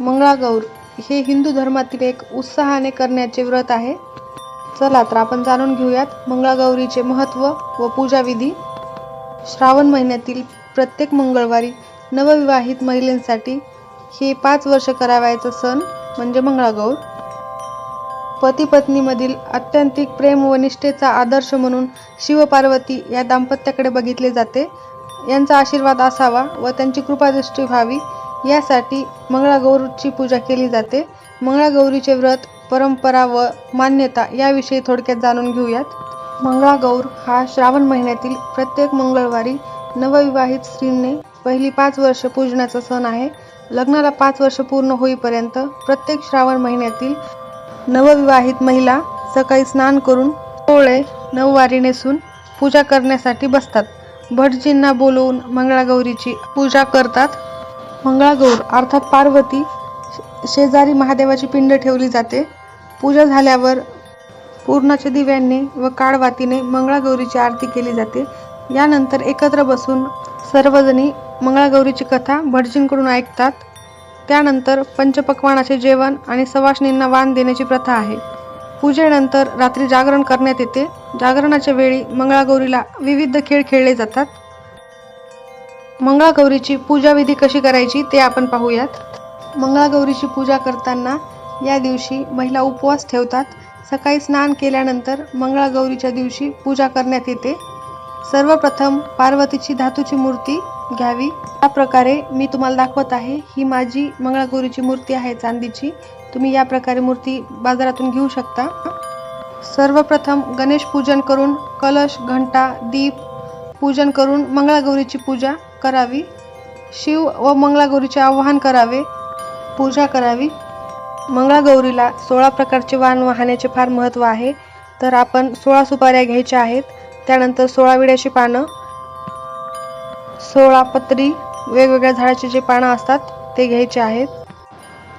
मंगळागौर हे हिंदू धर्मातील एक उत्साहाने करण्याचे व्रत आहे. चला तर आपण जाणून घेऊयात मंगळागौरीचे महत्त्व व पूजाविधी श्रावण महिन्यातील प्रत्येक मंगळवारी नवविवाहित महिलेंसाठी हे पाच वर्ष करावयाचा सण म्हणजे मंगळागौर. पती पत्नीमधील अत्यंतिक प्रेम व निष्ठेचा आदर्श म्हणून शिवपार्वती या दाम्पत्याकडे बघितले जाते. यांचा आशीर्वाद असावा व त्यांची कृपादृष्टी व्हावी. यासाठी मंगळागौरची पूजा केली जाते. मंगळागौरीचे व्रत परंपरा व मान्यता याविषयी थोडक्यात जाणून घेऊयात. मंगळागौर हा श्रावण महिन्यातील प्रत्येक मंगळवारी नवविवाहित स्त्रीने पहिली पाच वर्ष पूजण्याचा सण आहे. लग्नाला पाच वर्ष पूर्ण होईपर्यंत प्रत्येक श्रावण महिन्यातील नवविवाहित महिला सकाळी स्नान करून टोळे नऊवारी नेसून पूजा करण्यासाठी बसतात. भटजींना बोलवून मंगळागौरीची पूजा करतात. मंगळागौर अर्थात पार्वती शे- शेजारी महादेवाची पिंड ठेवली जाते. पूजा झाल्यावर पूर्णाच्या दिव्यांनी व काळवातीने मंगळागौरीची आरती केली जाते. यानंतर एकत्र बसून सर्वजणी मंगळागौरीची कथा भटजींकडून ऐकतात. त्यानंतर पंचपक्वानाचे जेवण आणि सवाष्णींना वाण देण्याची प्रथा आहे. पूजेनंतर रात्री जागरण करण्यात येते. जागरणाच्या वेळी मंगळागौरीला विविध खेळ खेळले जातात. मंगळागौरीची पूजाविधी कशी करायची ते आपण पाहूयात. मंगळागौरीची पूजा करताना या दिवशी महिला उपवास ठेवतात. सकाळी स्नान केल्यानंतर मंगळागौरीच्या दिवशी पूजा करण्यात येते. सर्वप्रथम पार्वतीची धातूची मूर्ती घ्यावी. या प्रकारे मी तुम्हाला दाखवत आहे. ही माझी मंगळागौरीची मूर्ती आहे चांदीची. तुम्ही या प्रकारे मूर्ती बाजारातून घेऊ शकता. सर्वप्रथम गणेश पूजन करून कलश घंटा दीप पूजन करून मंगळागौरीची पूजा करावी. शिव व मंगळागौरीचे आवाहन करावे. पूजा करावी. मंगळागौरीला सोळा प्रकारचे वाण वाहण्याचे फार महत्त्व आहे. तर आपण सोळा सुपाऱ्या घ्यायच्या आहेत. त्यानंतर सोळा विड्याची पानं सोळा पत्री वेगवेगळ्या झाडाचे जे पानं असतात ते घ्यायचे आहेत.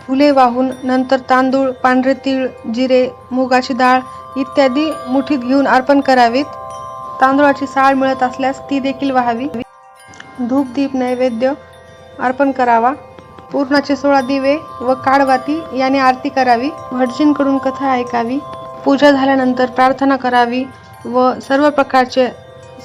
फुले वाहून नंतर तांदूळ पांढरे तीळ जिरे मुगाची डाळ इत्यादी मुठीत घेऊन अर्पण करावीत. तांदूळाची साळ मिळत असल्यास ती देखील व्हावी. धूप दीप नैवेद्य अर्पण करावा. पूर्णाचे सोळा दिवे व काळवाती याने आरती करावी. भटजींकडून कथा ऐकावी. पूजा झाल्यानंतर प्रार्थना करावी व सर्व प्रकारचे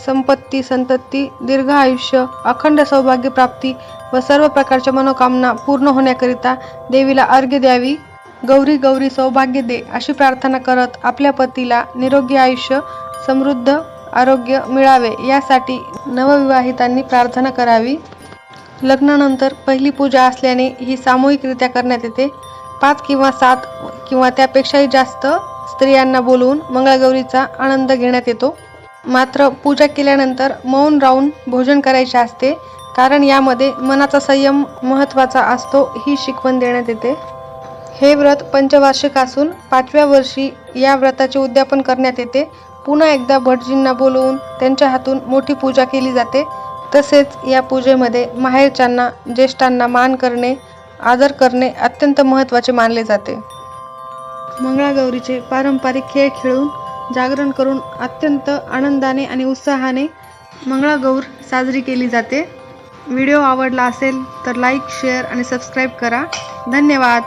संपत्ती संतती दीर्घ आयुष्य अखंड सौभाग्य प्राप्ती व सर्व प्रकारच्या मनोकामना पूर्ण होण्याकरिता देवीला अर्घ्य द्यावी. गौरी गौरी सौभाग्य दे अशी प्रार्थना करत आपल्या पतीला निरोगी आयुष्य समृद्ध आरोग्य मिळावे यासाठी नवविवाहितांनी प्रार्थना करावी. लग्नानंतर पहिली पूजा असल्याने ही सामूहिकरित्या करण्यात येते. पाच किंवा सात किंवा त्यापेक्षाही जास्त स्त्रियांना बोलवून मंगळागौरीचा आनंद घेण्यात येतो. मात्र पूजा केल्यानंतर मौन राहून भोजन करायचे असते. कारण यामध्ये मनाचा संयम महत्त्वाचा असतो ही शिकवण देण्यात येते. हे व्रत पंचवार्षिक असून पाचव्या वर्षी या व्रताचे उद्यापन करण्यात येते. पुन्हा एकदा भटजींना बोलवून त्यांच्या हातून मोठी पूजा केली जाते. तसेच या पूजेमध्ये माहेरच्यांना ज्येष्ठांना मान करणे आदर करणे अत्यंत महत्त्वाचे मानले जाते. मंगळागौरीचे पारंपरिक खेळ खेळून जागरण करून अत्यंत आनंदाने आणि उत्साहाने मंगळागौर साजरी केली जाते. व्हिडिओ आवडला असेल तर लाईक शेअर आणि सबस्क्राईब करा. धन्यवाद.